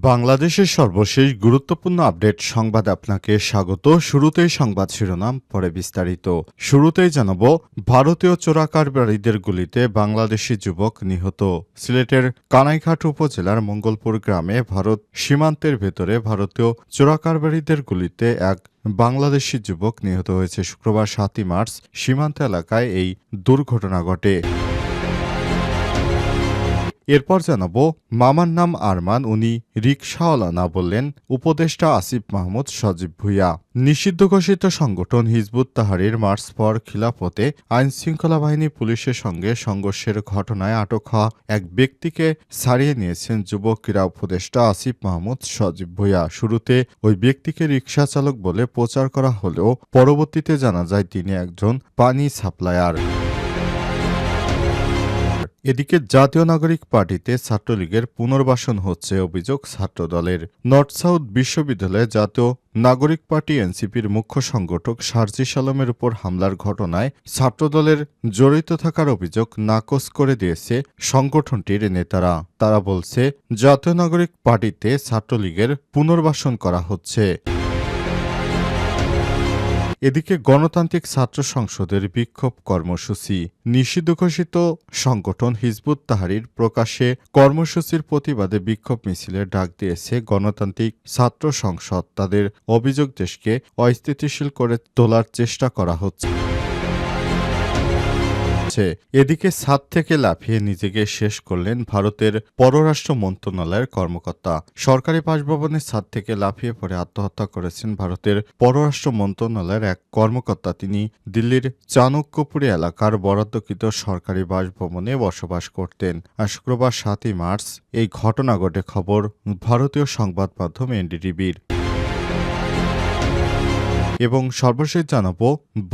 বাংলাদেশের সর্বশেষ গুরুত্বপূর্ণ আপডেট সংবাদ আপনাকে স্বাগত। শুরুতেই সংবাদ শিরোনাম, পরে বিস্তারিত। শুরুতেই জানাব, ভারতীয় চোরাকারবারীদের গুলিতে বাংলাদেশি যুবক নিহত। সিলেটের কানাইঘাট উপজেলার মঙ্গলপুর গ্রামে ভারত সীমান্তের ভেতরে ভারতীয় চোরাকারবারীদের গুলিতে এক বাংলাদেশি যুবক নিহত হয়েছে শুক্রবার সাতই মার্চ সীমান্ত এলাকায়। এই দুর্ঘটনা ঘটে। এরপর জানাব, মামার নাম আরমান, উনি রিকশাওয়ালা না বললেন, উপদেষ্টা আসিফ মাহমুদ সজীব ভুইয়া। নিষিদ্ধ ঘোষিত সংগঠন হিজবুত তাহারির মার্চ পর খিলাফতে আইন শৃঙ্খলা বাহিনী পুলিশের সঙ্গে সংঘর্ষের ঘটনায় আটক হওয়া এক ব্যক্তিকে ছাড়িয়ে নিয়েছেন যুব ক্রীড়া উপদেষ্টা আসিফ মাহমুদ সজীব ভুইয়া। শুরুতে ওই ব্যক্তিকে রিকশা চালক বলে প্রচার করা হলেও পরবর্তীতে জানা যায় তিনি একজন পানি সাপ্লায়ার। এদিকে জাতীয় নাগরিক পার্টিতে ছাত্রলীগের পুনর্বাসন হচ্ছে অভিযোগ ছাত্রদলের। নর্থ সাউথ বিশ্ববিদ্যালয়ে জাতীয় নাগরিক পার্টি এনসিপির মুখ্য সংগঠক সার্জিস আলমের উপর হামলার ঘটনায় ছাত্রদলের জড়িত থাকার অভিযোগ নাকচ করে দিয়েছে সংগঠনটির নেতারা। তারা বলছে, জাতীয় নাগরিক পার্টিতে ছাত্রলীগের পুনর্বাসন করা হচ্ছে। এদিকে গণতান্ত্রিক ছাত্র সংসদের বিক্ষোভ কর্মসূচি। নিষিদ্ধ ঘোষিত সংগঠন হিজবুত তাহারির প্রকাশে কর্মসূচির প্রতিবাদে বিক্ষোভ মিছিলের ডাক দিয়েছে গণতান্ত্রিক ছাত্র সংসদ। তাদের অভিযোগ দেশকে অস্থিতিশীল করে তোলার চেষ্টা করা হচ্ছে। এদিকে ছাদ থেকে লাফিয়ে নিজেকে শেষ করলেন ভারতের পররাষ্ট্র মন্ত্রণালয়ের কর্মকর্তা। সরকারি বাসভবনের ছাদ থেকে লাফিয়ে পড়ে আত্মহত্যা করেছেন ভারতের পররাষ্ট্র মন্ত্রণালয়ের এক কর্মকর্তা। তিনি দিল্লির চাণক্যপুরী এলাকার বরাদ্দকৃত সরকারি বাসভবনে বসবাস করতেন। আর শুক্রবার সাতই মার্চ এই ঘটনা ঘটে খবর ভারতীয় সংবাদ মাধ্যম এনডিটিভির। এবং সর্বশেষ জানাব,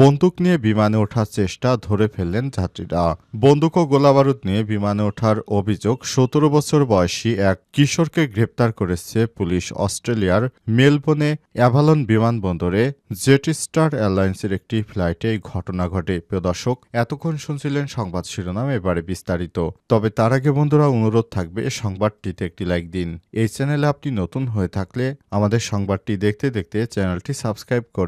বন্দুক নিয়ে বিমানে ওঠার চেষ্টা ধরে ফেললেন যাত্রীরা। বন্দুক ও গোলাবারুদ নিয়ে বিমানে ওঠার অভিযোগ, সতেরো বছর বয়সী এক কিশোরকে গ্রেপ্তার করেছে পুলিশ অস্ট্রেলিয়ার মেলবোর্নে অ্যাভালন বিমানবন্দরে জেট স্টার এয়ারলাইন্সের একটি ফ্লাইটে এই ঘটনা ঘটে। প্রিয় দর্শক, এতক্ষণ শুনছিলেন সংবাদ শিরোনাম, এবারে বিস্তারিত। তবে তার আগে বন্ধুরা, অনুরোধ থাকবে সংবাদটিতে একটি লাইক দিন। এই চ্যানেলে আপনি নতুন হয়ে থাকলে আমাদের সংবাদটি দেখতে দেখতে চ্যানেলটি সাবস্ক্রাইব করে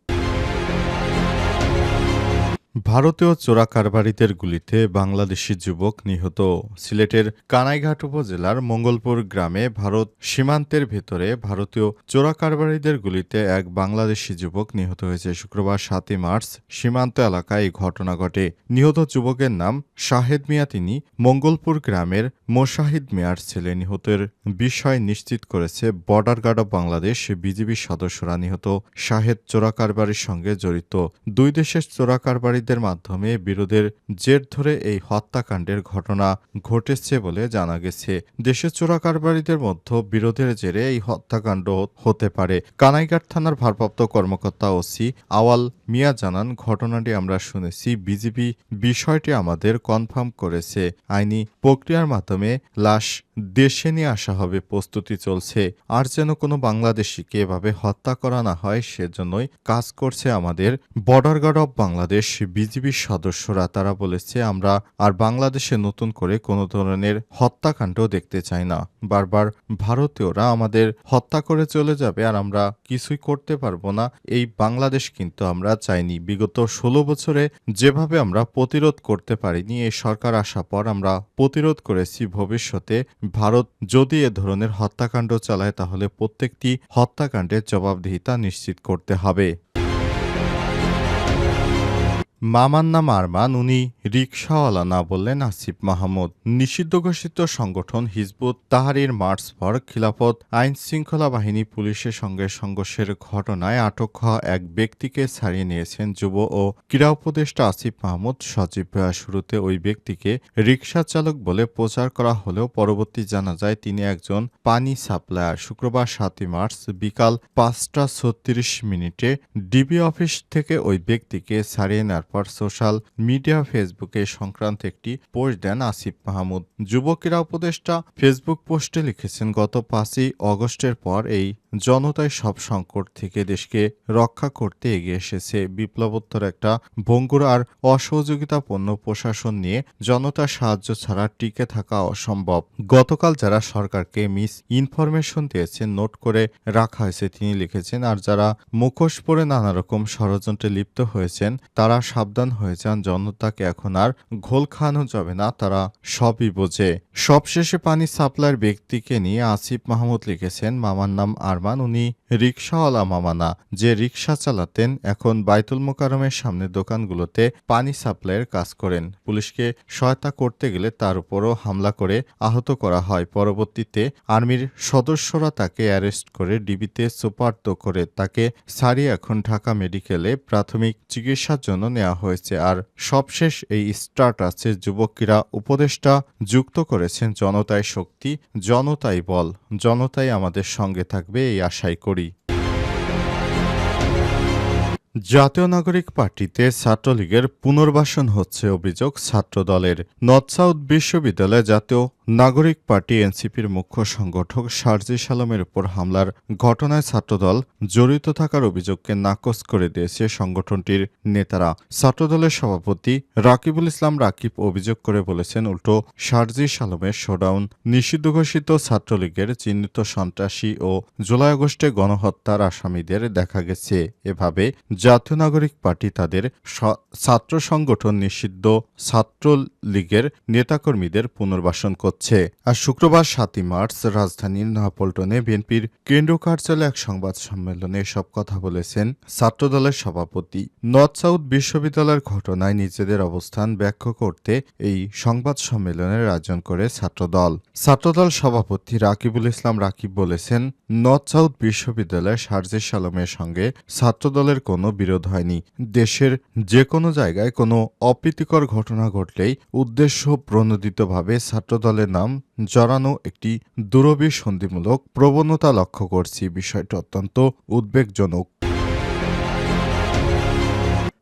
ভারতীয় চোরা কারবারিদের গুলিতে বাংলাদেশি যুবক নিহত। সিলেটের কানাইঘাট উপজেলার মঙ্গলপুর গ্রামে ভারত সীমান্তের ভেতরে ভারতীয় চোরা কারবারিদের গুলিতে এক বাংলাদেশি যুবক নিহত হয়েছে। শুক্রবার সাতই মার্চ সীমান্ত এলাকায় এই ঘটনা ঘটে। নিহত যুবকের নাম শাহেদ মিয়া। তিনি মঙ্গলপুর গ্রামের মোশাহিদ মিয়ার ছেলে। নিহতের বিষয় নিশ্চিত করেছে বর্ডার গার্ড অব বাংলাদেশ। বিজিবির সদস্যরা নিহত শাহেদ চোরা কারবারির সঙ্গে জড়িত। দুই দেশের চোরা কারবারিদের মাধ্যমে বিরোধের জের ধরে এই হত্যাকাণ্ডের ঘটনা ঘটেছে বলে জানা গেছে। দেশের চোরা কারবারিদের মধ্যে বিরোধের জেরে এই হত্যাকাণ্ড হতে পারে। কানাইঘাট থানার ভারপ্রাপ্ত কর্মকর্তা ওসি আওয়াল মিয়া জানান, ঘটনাটি আমরা শুনেছি, বিজিবি বিষয়টি আমাদের কনফার্ম করেছে। আইনি প্রক্রিয়ার মাধ্যমে লাশ দেশে নিয়ে আসা হবে, প্রস্তুতি চলছে। আর যেন কোনো বাংলাদেশিকে এভাবে হত্যা করা না হয়, সেজন্যই কাজ করছে আমাদের বর্ডার গার্ড অব বাংলাদেশ বিজিবির সদস্যরা তারা বলেছে, আমরা আর বাংলাদেশে নতুন করে কোনো ধরনের হত্যাকাণ্ড দেখতে চাই না। বারবার ভারতীয়রা আমাদের হত্যা করে চলে যাবে আর আমরা কিছুই করতে পারব না। এই বাংলাদেশ কিন্তু আমরা চাইনি। বিগত ষোলো বছরে যেভাবে আমরা প্রতিরোধ করতে পারিনি, এই সরকার আসার পর আমরা প্রতিরোধ করেছি ভবিষ্যতে। ভারত যদি এ ধরনের হত্যাকাণ্ড চালায়, তাহলে প্রত্যেকটি হত্যাকাণ্ডের জবাবদিহিতা নিশ্চিত করতে হবে। মামার নাম আরমান উনি রিক্সাওয়ালা না বললেন আসিফ মাহমুদ নিষিদ্ধ ঘোষিত সংগঠন হিজবুত তাহারির মার্চ পর খিলাফত আইন শৃঙ্খলা বাহিনী পুলিশের সঙ্গে সংঘর্ষের ঘটনায় আটক হওয়া এক ব্যক্তিকে ছাড়িয়ে নিয়েছেন যুব ও ক্রীড়া উপদেষ্টা আসিফ মাহমুদ ভূয়া। শুরুতে ওই ব্যক্তিকে রিক্সা চালক বলে প্রচার করা হলেও পরবর্তী জানা যায় তিনি একজন পানি সাপ্লায়ার শুক্রবার সাতই মার্চ বিকাল পাঁচটা ছত্রিশ মিনিটে ডিবি অফিস থেকে ওই ব্যক্তিকে ছাড়িয়ে নেওয়ার তারপর সোশ্যাল মিডিয়া ফেসবুকে সংক্রান্ত একটি পোস্ট দেন আসিফ মাহমুদ। যুবকেরা উপদেষ্টা ফেসবুক পোস্টে লিখেছেন, গত পাঁচই অগস্টের পর এই জনতাই সব সংকট থেকে দেশকে রক্ষা করতে এগিয়ে এসেছে। বিপ্লবোত্তর একটা ভঙ্গুর আর অসহযোগিতাপূর্ণ প্রশাসন নিয়ে জনতার সাহায্য ছাড়া টিকে থাকা অসম্ভব। গতকাল যারা সরকারকে মিস ইনফরমেশন দিয়েছেন, নোট করে রাখা হয়েছে, তিনি লিখেছেন, আর যারা মুখোশ পরে নানা রকম ষড়যন্ত্রে লিপ্ত হয়েছেন, তারা সাবধান হয়ে যান। জনতাকে এখন আর ঘোল খাওয়ানো যাবে না, তারা সবই বোঝে। সবশেষে পানি সাপ্লাইয়ের ব্যক্তিকে নিয়ে আসিফ মাহমুদ লিখেছেন, মামার নাম আরমান উনি রিক্সাওয়ালা মামা না যে রিক্সা চালাতেন এখন বাইতুল মোকারমের সামনে দোকানগুলোতে পানি সাপ্লাইয়ের কাজ করেন। পুলিশকে সহায়তা করতে গেলে তার উপরও হামলা করে আহত করা হয়। পরবর্তীতে আর্মির সদস্যরা তাকে অ্যারেস্ট করে ডিবিতে সুপার্দ করে। তাকে সারিয়ে এখন ঢাকা মেডিকেলে প্রাথমিক চিকিৎসার জন্য নেওয়া হয়েছে। আর সবশেষ এই স্টার্টাসে যুবকীরা উপদেষ্টা যুক্ত করেছেন জনতায় শক্তি, জনতাই বল, জনতাই আমাদের সঙ্গে থাকবে। এই আশাই করি। জাতীয় নাগরিক পার্টিতে ছাত্রলীগের পুনর্বাসন হচ্ছে অভিযোগ ছাত্রদলের। নর্থ সাউথ বিশ্ববিদ্যালয়ে জাতীয় নাগরিক পার্টি এনসিপির মুখ্য সংগঠক সার্জিস আলমের উপর হামলার ঘটনায় ছাত্রদল জড়িত থাকার অভিযোগকে নাকচ করে দিয়েছে সংগঠনটির নেতারা। ছাত্রদলের সভাপতি রাকিবুল ইসলাম রাকিব অভিযোগ করে বলেছেন, উল্টো সার্জিস আলমের শোডাউন নিষিদ্ধ ঘোষিত ছাত্রলীগের চিহ্নিত সন্ত্রাসী ও জুলাই আগস্টে গণহত্যার আসামিদের দেখা গেছে। এভাবে জাতীয় নাগরিক পার্টি তাদের ছাত্র সংগঠন নিষিদ্ধ ছাত্রলীগের নেতাকর্মীদের পুনর্বাসন করছে আর শুক্রবার সাতই মার্চ রাজধানীর নয়াপল্টনে বিএনপির কেন্দ্রীয় কার্যালয়ে এক সংবাদ সম্মেলনে এসব কথা বলেছেন ছাত্রদলের সভাপতি। নর্থ সাউথ বিশ্ববিদ্যালয়ের ঘটনায় নিজেদের অবস্থান ব্যাখ্যা করতে এই সংবাদ সম্মেলনের আয়োজন করে ছাত্রদল। ছাত্রদল সভাপতি রাকিবুল ইসলাম রাকিব বলেছেন, নর্থ সাউথ বিশ্ববিদ্যালয়ে সার্জিস আলমের সঙ্গে ছাত্রদলের কোনো বিরোধ হয়নি। দেশের যে কোনো জায়গায় কোনো অপ্রীতিকর ঘটনা ঘটলেই উদ্দেশ্য প্রণোদিতভাবে ছাত্রদলের নাম জড়ানো একটি দুরভিসন্ধিমূলক প্রবণতা লক্ষ্য করছি। বিষয়টি অত্যন্ত উদ্বেগজনক।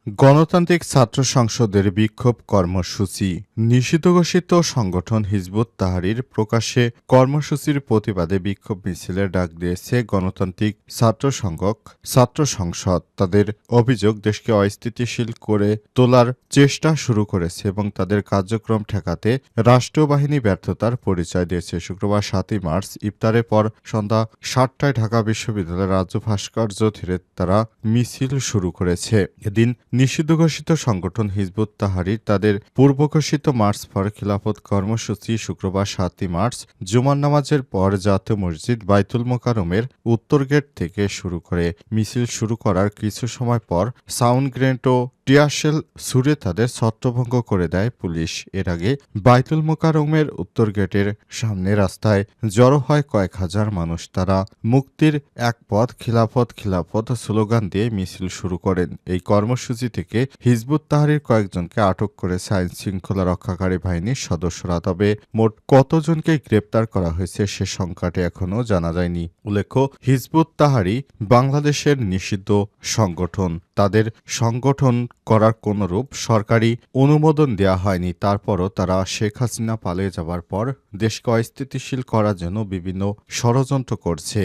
গণতান্ত্রিক ছাত্র সংসদের বিক্ষোভ কর্মসূচি। নিষিদ্ধ ঘোষিত সংগঠন হিজবুত তাহারির প্রকাশে কর্মসূচির প্রতিবাদে বিক্ষোভ মিছিলের ডাক দিয়েছে গণতান্ত্রিক ছাত্র সংঘক, ছাত্র সংসদ। তাদের অভিযোগ, দেশকে অস্থিতিশীল করে তোলার চেষ্টা শুরু করেছে এবং তাদের কার্যক্রম ঠেকাতে রাষ্ট্রীয় বাহিনী ব্যর্থতার পরিচয় দিয়েছে। শুক্রবার সাতই মার্চ, ইফতারের পর সন্ধ্যা সাতটায় ঢাকা বিশ্ববিদ্যালয়ের রাজ্য ভাস্কর্য ধীরে তারা মিছিল শুরু করেছে। এদিন নিষিদ্ধ ঘোষিত সংগঠন হিজবুত তাহারির তাদের পূর্বঘোষিত মার্চ ফর খিলাফত কর্মসূচি শুক্রবার সাতই মার্চ জুমার নামাজের পর জাতীয় মসজিদ বাইতুল মোকারমের উত্তর গেট থেকে শুরু করে মিছিল শুরু করার কিছু সময় পর সাউন্ড গ্রেন্ট ও টিয়ারশেল ছুড়ে তাদের ছত্রভঙ্গ করে দেয় পুলিশ। এর আগে বাইতুল মোকারমের উত্তর গেটের সামনে রাস্তায় জড়ো হয় কয়েক হাজার মানুষ। তারা মুক্তির এক পথ খিলাফত খিলাফত স্লোগান দিয়ে মিছিল শুরু করেন। এই কর্মসূচি থেকে হিজবুত তাহারির কয়েকজনকে আটক করেছে আইন শৃঙ্খলা রক্ষাকারী বাহিনীর সদস্যরা। তবে মোট কতজনকে গ্রেপ্তার করা হয়েছে সে সংখ্যাটি এখনও জানা যায়নি। উল্লেখ্য, হিজবুত তাহারি বাংলাদেশের নিষিদ্ধ সংগঠন। তাদের সংগঠন করার কোনোরূপ সরকারি অনুমোদন দেওয়া হয়নি। তারপরও তারা শেখ হাসিনা পালিয়ে যাবার পর দেশকে অস্থিতিশীল করার জন্য বিভিন্ন ষড়যন্ত্র করছে।